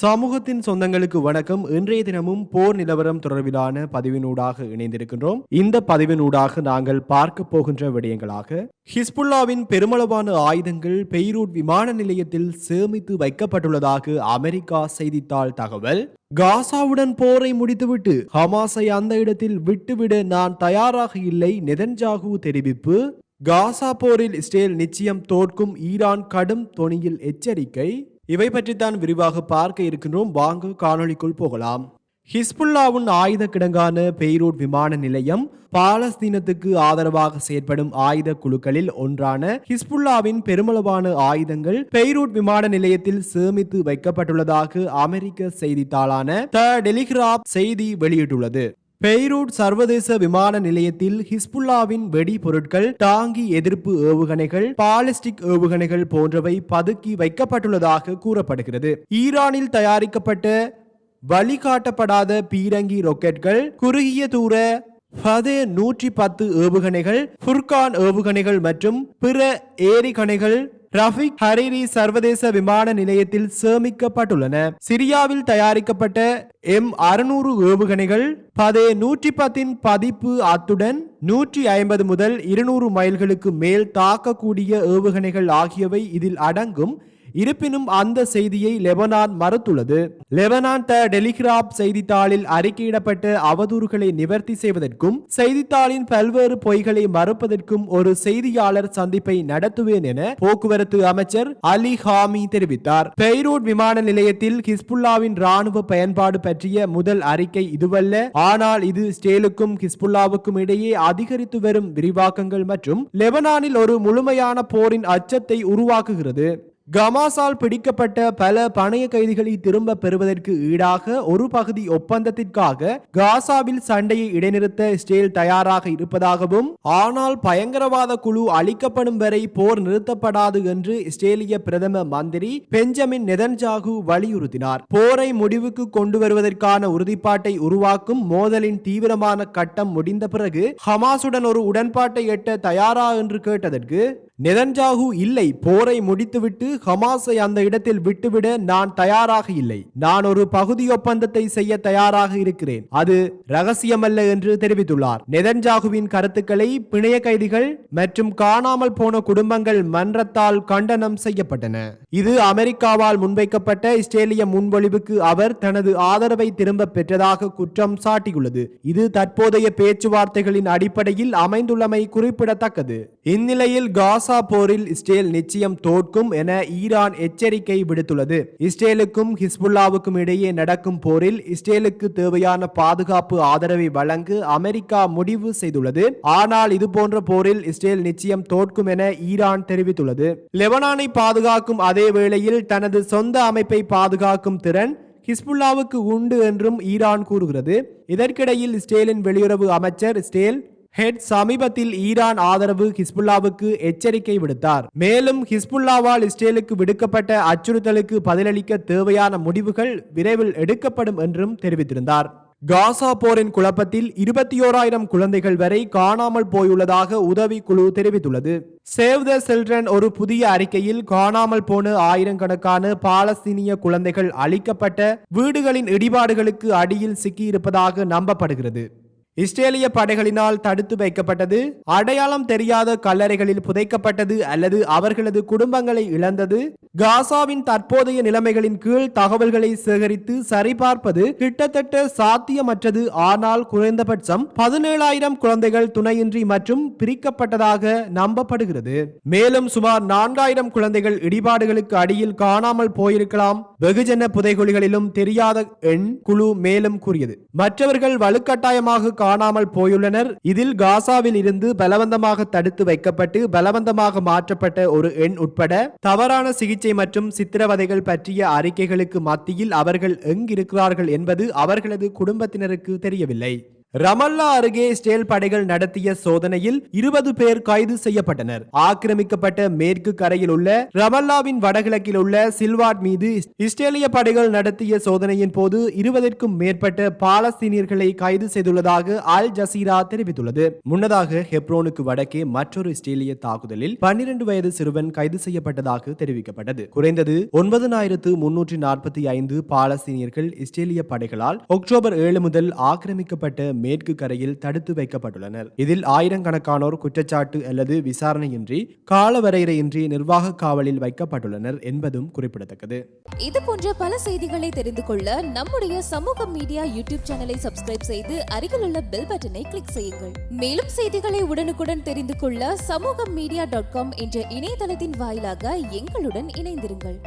சமூகத்தின் சொந்தங்களுக்கு வணக்கம். இன்றைய தினமும் போர் நிலவரம் தொடர்பிலான பதிவினூடாக இணைந்திருக்கின்றோம். இந்த பதிவினூடாக நாங்கள் பார்க்க போகின்ற விடயங்களாக ஹிஸ்புல்லாவின் பெருமளவான ஆயுதங்கள் பெய்ரூட் விமான நிலையத்தில் சேமித்து வைக்கப்பட்டுள்ளதாக அமெரிக்கா செய்தித்தாள் தகவல். காசாவுடன் போரை முடித்துவிட்டு ஹமாஸை அந்த இடத்தில் விட்டுவிட நான் தயாராக இல்லை நெதன்ஜாகு தெரிவிப்பு. காசா போரில் இஸ்ரேல் நிச்சயம் தோற்கும் ஈரான் கடும் தொனியில் எச்சரிக்கை. இவை பற்றித்தான் விரிவாக பார்க்க இருக்கின்றோம். வாங்க காணொளிக்குள் போகலாம். ஹிஸ்புல்லாவின் ஆயுத கிடங்கான பெய்ரூட் விமான நிலையம் பாலஸ்தீனத்துக்கு ஆதரவாக செயற்படும் ஆயுத குழுக்களில் ஒன்றான ஹிஸ்புல்லாவின் பெருமளவான ஆயுதங்கள் பெய்ரூட் விமான நிலையத்தில் சேமித்து வைக்கப்பட்டுள்ளதாக அமெரிக்க செய்தித்தாளான த டெலிகிராப் செய்தி வெளியிட்டுள்ளது. பெய்ரூட் சர்வதேச விமான நிலையத்தில் ஹிஸ்புல்லாவின் வெடி பொருட்கள் டாங்கி எதிர்ப்பு ஏவுகணைகள் பாலிஸ்டிக் ஏவுகணைகள் போன்றவை பதுக்கி வைக்கப்பட்டுள்ளதாக கூறப்படுகிறது. ஈரானில் தயாரிக்கப்பட்ட வழிகாட்டப்படாத பீரங்கி ரொக்கெட்கள் குறுகிய தூர ஃபதே நூற்றி பத்து ஏவுகணைகள் ஃபுர்கான் ஏவுகணைகள் மற்றும் பிற ஏரிகணைகள் ரஃபிக் ஹரீரி சர்வதேச விமான நிலையத்தில் சேமிக்கப்பட்டுள்ளன. சிரியாவில் தயாரிக்கப்பட்ட எம் அறுநூறு ஏவுகணைகள் பதே நூற்றி பத்தின் பதிப்பு அத்துடன் நூற்றி ஐம்பது முதல் இருநூறு மைல்களுக்கு மேல் தாக்கக்கூடிய ஏவுகணைகள் ஆகியவை இதில் அடங்கும். இருப்பினும் அந்த செய்தியை லெபனான் மறுத்துள்ளது. லெபனான் த டெலிகிராப் செய்தித்தாளில் அறிக்கையிடப்பட்ட அவதூறுகளை நிவர்த்தி செய்வதற்கும் செய்தித்தாளின் பல்வேறு பொய்களை மறுப்பதற்கும் ஒரு செய்தியாளர் சந்திப்பை நடத்துவேன் என போக்குவரத்து அமைச்சர் அலி ஹாமி தெரிவித்தார். பெய்ரூட் விமான நிலையத்தில் ஹிஸ்புல்லாவின் ராணுவ பயன்பாடு பற்றிய முதல் அறிக்கை இதுவல்ல. ஆனால் இது ஸ்டேலுக்கும் ஹிஸ்புல்லாவுக்கும் இடையே அதிகரித்து வரும் விரிவாக்கங்கள் மற்றும் லெபனானில் ஒரு முழுமையான போரின் அச்சத்தை உருவாக்குகிறது. கமாசால் பிடிக்கப்பட்ட பல பணைய கைதிகளை திரும்ப பெறுவதற்கு ஈடாக ஒரு பகுதி ஒப்பந்தத்திற்காக காசாவில் சண்டையை இடைநிறுத்த இஸ்ரேல் தயாராக இருப்பதாகவும் ஆனால் பயங்கரவாத குழு அளிக்கப்படும் வரை போர் நிறுத்தப்படாது என்று இஸ்ரேலிய பிரதம மந்திரி பெஞ்சமின் நெதன்ஜாகு வலியுறுத்தினார். போரை முடிவுக்கு கொண்டு வருவதற்கான உறுதிப்பாட்டை உருவாக்கும் மோதலின் தீவிரமான கட்டம் முடிந்த பிறகு ஹமாசுடன் ஒரு உடன்பாட்டை எட்ட தயாரா என்று கேட்டதற்கு நெதன்ஜாகு இல்லை போரை முடித்துவிட்டு ஹமாஸை அந்த இடத்தில் விட்டுவிட நான் தயாராக இல்லை. நான் ஒரு பகுதி ஒப்பந்தத்தை செய்ய தயாராக இருக்கிறேன். அது ரகசியமல்ல என்று தெரிவித்துள்ளார். நெதன்ஜாகுவின் கருத்துக்களை பிணைய கைதிகள் மற்றும் காணாமல் போன குடும்பங்கள் மன்றத்தால் கண்டனம் செய்யப்பட்டன. இது அமெரிக்காவால் முன்வைக்கப்பட்ட இஸ்ரேலிய முன்மொழிவுக்கு அவர் தனது ஆதரவை திரும்ப பெற்றதாக குற்றம் சாட்டியுள்ளது. இது தற்போதைய பேச்சுவார்த்தைகளின் அடிப்படையில் அமைந்துள்ளமை குறிப்பிடத்தக்கது. இந்நிலையில் காசா போரில் இஸ்ரேல் நிச்சயம் தோற்கும் என ஈரான் எச்சரிக்கை விடுத்துள்ளது. இஸ்ரேலுக்கும் ஹிஸ்புல்லாவுக்கும் இடையே நடக்கும் போரில் இஸ்ரேலுக்கு தேவையான பாதுகாப்பு ஆதரவை வழங்க அமெரிக்கா முடிவு செய்துள்ளது. ஆனால் இது போன்ற போரில் இஸ்ரேல் நிச்சயம் தோற்கும் என ஈரான் தெரிவித்துள்ளது. லெபனானை பாதுகாக்கும் அதே வேளையில் தனது சொந்த அமைப்பை பாதுகாக்கும் திறன் ஹிஸ்புல்லாவுக்கு உண்டு என்றும் ஈரான் கூறுகிறது. இதற்கிடையில் இஸ்ரேலின் வெளியுறவு அமைச்சர் ஸ்டேல் ஹெட் சமீபத்தில் ஈரான் ஆதரவு ஹிஸ்புல்லாவுக்கு எச்சரிக்கை விடுத்தார். மேலும் ஹிஸ்புல்லாவால் இஸ்ரேலுக்கு விடுக்கப்பட்ட அச்சுறுத்தலுக்கு பதிலளிக்க தேவையான முடிவுகள் விரைவில் எடுக்கப்படும் என்றும் தெரிவித்திருந்தார். காசா போரின் குழப்பத்தில் இருபத்தி ஓராயிரம் குழந்தைகள் வரை காணாமல் போயுள்ளதாக உதவி குழு தெரிவித்துள்ளது. சேவ் த சில்ட்ரன் ஒரு புதிய அறிக்கையில் காணாமல் போன ஆயிரக்கணக்கான பாலஸ்தீனிய குழந்தைகள் அளிக்கப்பட்ட வீடுகளின் இடிபாடுகளுக்கு அடியில் சிக்கியிருப்பதாக நம்பப்படுகிறது. இஸ்ரேலிய படைகளினால் தடுத்து வைக்கப்பட்டது அடையாளம் தெரியாத கல்லறைகளில் புதைக்கப்பட்டது அல்லது அவர்களது குடும்பங்களை இழந்தது காசாவின் தற்போதைய நிலைமைகளின் கீழ் தகவல்களை சேகரித்து சரிபார்ப்பது கிட்டத்தட்ட சாத்தியமற்றது. ஆனால் குறைந்தபட்சம் பதினேழாயிரம் குழந்தைகள் துணையின்றி மற்றும் பிரிக்கப்பட்டதாக நம்பப்படுகிறது. மேலும் சுமார் நான்காயிரம் குழந்தைகள் இடிபாடுகளுக்கு அடியில் காணாமல் போயிருக்கலாம். வெகுஜன புதைகுழிகளிலும் தெரியாத எண் குழு மேலும் கூறியது. மற்றவர்கள் வலுக்கட்டாயமாக காணாமல் போயுள்ளனர். இதில் காசாவில் இருந்து பலவந்தமாக தடுத்து வைக்கப்பட்டு பலவந்தமாக மாற்றப்பட்ட ஒரு எண் உட்பட தவறான சிகிச்சை மற்றும் சித்திரவதைகள் பற்றிய அறிக்கைகளுக்கு மத்தியில் அவர்கள் எங்கிருக்கிறார்கள் என்பது அவர்களது குடும்பத்தினருக்கு தெரியவில்லை. ரமல்லா அருகே ஸ்டேல் படைகள் நடத்திய சோதனையில் இருபது பேர் கைது செய்யப்பட்டனர். ஆக்கிரமிக்கப்பட்ட மேற்கு கரையில் உள்ள ரமல்லாவின் வடகிழக்கில் உள்ள சில்வாட் மீது இஸ்ரேலிய படைகள் நடத்திய சோதனையின் போது இருபதற்கும் மேற்பட்ட பாலஸ்தீனியர்களை கைது செய்துள்ளதாக அல் ஜசீரா தெரிவித்துள்ளது. முன்னதாக ஹெப்ரோனுக்கு வடக்கே மற்றொரு இஸ்ரேலிய தாக்குதலில் பன்னிரண்டு வயது சிறுவன் கைது செய்யப்பட்டதாக தெரிவிக்கப்பட்டது. குறைந்தது ஒன்பதனாயிரத்து முன்னூற்றி நாற்பத்தி ஐந்து பாலஸ்தீனியர்கள் இஸ்ரேலிய படைகளால் அக்டோபர் ஏழு முதல் ஆக்கிரமிக்கப்பட்ட மேற்கு கரையில் தடுத்து வைக்கப்பட்டுள்ளனர். இதில் ஆயிரக்கணக்கானோர் குற்றச்சாட்டு அல்லது விசாரணையின்றி காலவரையறையின்றி நிர்வாக காவலில் வைக்கப்பட்டுள்ளனர் என்பதும் குறிப்பிடத்தக்கது. இது போன்ற பல செய்திகளை தெரிந்து கொள்ள நம்முடைய சமூக மீடியா யூடியூப் சேனலை சப்ஸ்கிரைப் செய்து அருகிலுள்ள பெல் பட்டனை கிளிக் செய்யுங்கள். மேலும் செய்திகளை உடனுக்குடன் தெரிந்து கொள்ள சமூக மீடியா டாட் காம் என்ற இணையதளத்தின் வாயிலாக எங்களுடன் இணைந்திருங்கள்.